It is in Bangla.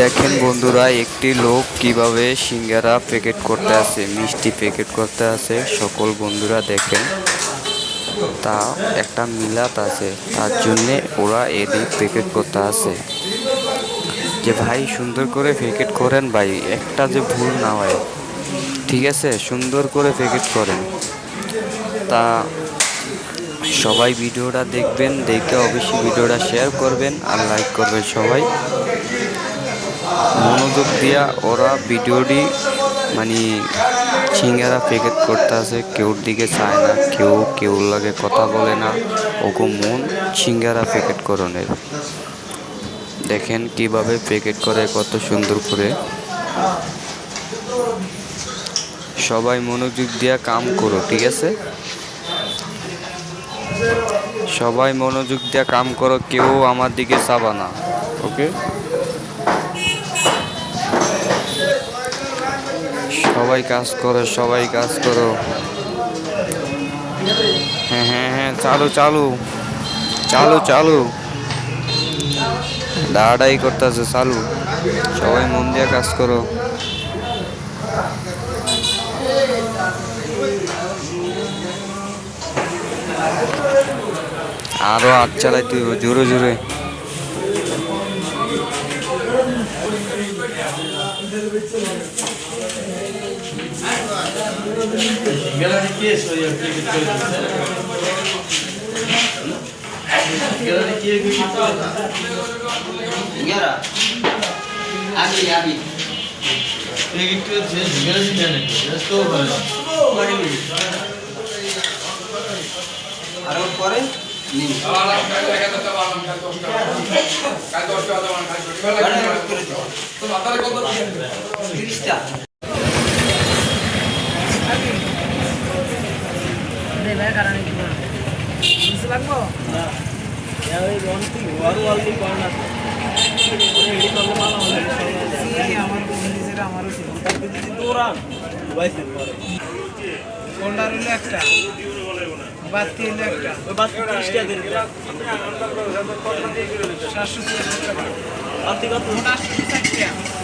দেখেন বন্ধুরা, একটি লোক কীভাবে সিঙ্গারা প্যাকেট করতে আছে মিষ্টি প্যাকেট করতে আছে সকল বন্ধুরা দেখেন। তা একটা মিলাত আছে, তার জন্যে ওরা এদিক প্যাকেট করতে আছে যে ভাই, সুন্দর করে প্যাকেট করেন ভাই, একটা যে ভুল না হয়। ঠিক আছে? সুন্দর করে প্যাকেট করেন। তা সবাই ভিডিওটা দেখবেন, দেখে অবশ্যই ভিডিওটা শেয়ার করবেন আর লাইক করবেন সবাই। মনোযোগ দিয়া ওরা ভিডিওটি মানে সিঙ্গারা প্যাকেট করতে আছে কেউর দিকে চায় না, কেউ কেউ লাগে কথা বলে না ওকে মন সিঙ্গারা প্যাকেট করণের। দেখেন কীভাবে প্যাকেট করে, কত সুন্দর করে। সবাই মনোযোগ দিয়া কাম করো, ঠিক আছে? সবাই মনোযোগ দিয়া কাম করো, কেউ আমার দিকে চাবা না, ওকে? সবাই কাজ করো, সবাই কাজ করো। হ্যাঁ হ্যাঁ হ্যাঁ চালু চালু। চালু চালু। দাঁড়াই করতেছে, চালু। সবাই মন দিয়ে কাজ করো। আরও হাত চালাই তুই জোরে জোরে। গ্যালারি করে পরে ষাট টাকা তিরিশ টাকা আবার সরকারি এই দুশো চল্লিশ দশ টাকা ইয়ে আছে ইয়ে আলাদা আছে না তিরিশ টাকা